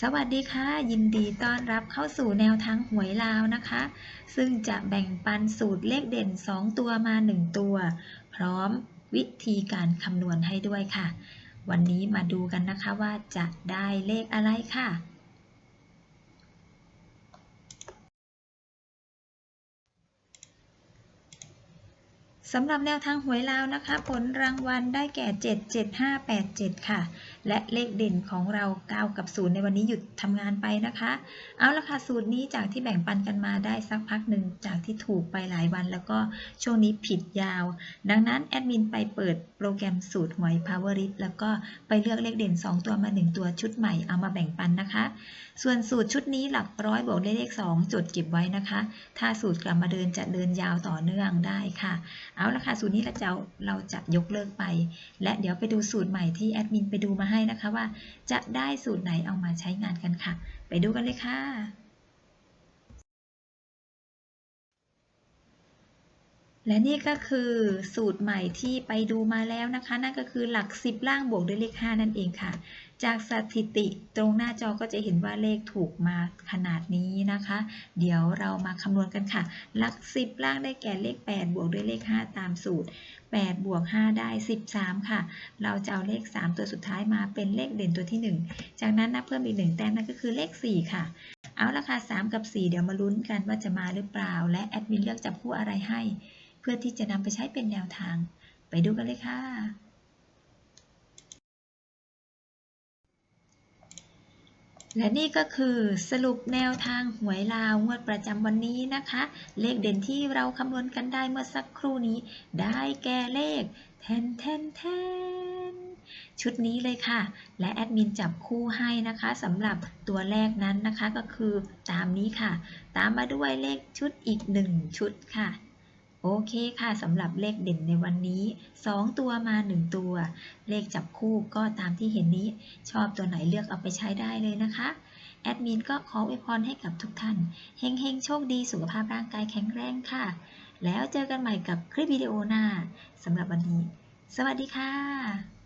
สวัสดีค่ะ ยินดีต้อนรับเข้าสู่แนวทางหวยลาวนะคะ ซึ่งจะแบ่งปันสูตรเลขเด่น 2 ตัวมา 1 ตัว พร้อมวิธีการคำนวณให้ด้วยค่ะ วันนี้มาดูกันนะคะว่าจะได้เลขอะไรค่ะ สำหรับแนวทางหวยลาวนะคะ ผลรางวัลได้แก่ 77587 ค่ะ และเลขเด่นของเรา 9 กับ 0 ในวันนี้หยุดทำงานไปนะคะ เอาละค่ะสูตรนี้จากที่แบ่งปันกันมาได้สักพักหนึ่งจากที่ถูกไปหลายวัน แล้วก็ช่วงนี้ผิดยาว ดังนั้นแอดมินไปเปิดโปรแกรมสูตรหวย Power r i p แล้วก็ไปเลือกเลขเด่น 2 ตัวมา 1 ตัวชุดใหม่เอามาแบ่งปันนะคะ ส่วนสูตรชุดนี้หลักร้อยบวกเลข 2 จดเก็บไว้นะคะ ถ้าสูตรกลับมาเดินจะเดินยาวต่อเนื่องได้ค่ะเอาละค่ะสูตรนี้เราจะเราจะยกเลิกไป และเดี๋ยวไปดูสูตรใหม่ที่แอดมินไปดูมาให้นะคะว่า จะได้สูตรไหนเอามาใช้งานกันค่ะ ไปดูกันเลยค่ะ และนี่ก็คือสูตรใหม่ที่ไปดูมาแล้วนะคะ นั่นก็คือหลัก 10 ล่างบวกด้วยเลข 5 นั่นเองค่ะ จากสถิติตรงหน้าจอก็จะเห็นว่าเลขถูกมาขนาดนี้นะคะ เดี๋ยวเรามาคำนวณกันค่ะ หลัก 10 ล่างได้แก่เลข 8 บวกด้วยเลข 5 ตามสูตร 8 บวก 5 ได้ 13 ค่ะ เราจะเอาเลข 3 ตัวสุดท้ายมาเป็นเลขเด่นตัวที่ 1 จากนั้นนับเพิ่มอีก 1 แต้มนั่นก็คือเลข 4 ค่ะเอาละค่ะ3กับ 4 เดี๋ยวมาลุ้นกันว่าจะมาหรือเปล่า และแอดมินเลือกจับคู่อะไรให้ พื่อที่จะนำไปใช้เป็นแนวทาง ไปดูกันเลยค่ะ และนี่ก็คือสรุปแนวทางหวยลาวงวดประจำวันนี้นะคะ เลขเด่นที่เราคำนวณกันได้เมื่อสักครู่นี้ ได้แก่เลขแทนแทนแทนชุดนี้เลยค่ะ และแอดมินจับคู่ให้นะคะสำหรับตัวแรกนั้นนะคะก็คือตามนี้ค่ะ ตามมาด้วยเลขชุดอีก 1 ชุดค่ะ โอเคค่ะสำหรับเลขเด่นในวันนี้ 2 ตัวมา 1 ตัว เลขจับคู่ก็ตามที่เห็นนี้ ชอบตัวไหนเลือกเอาไปใช้ได้เลยนะคะ แอดมินก็ขออวยพรให้กับทุกท่าน เฮงๆ โชคดีสุขภาพร่างกายแข็งแรงค่ะ แล้วเจอกันใหม่กับคลิปวิดีโอหน้าสำหรับวันนี้ สวัสดีค่ะ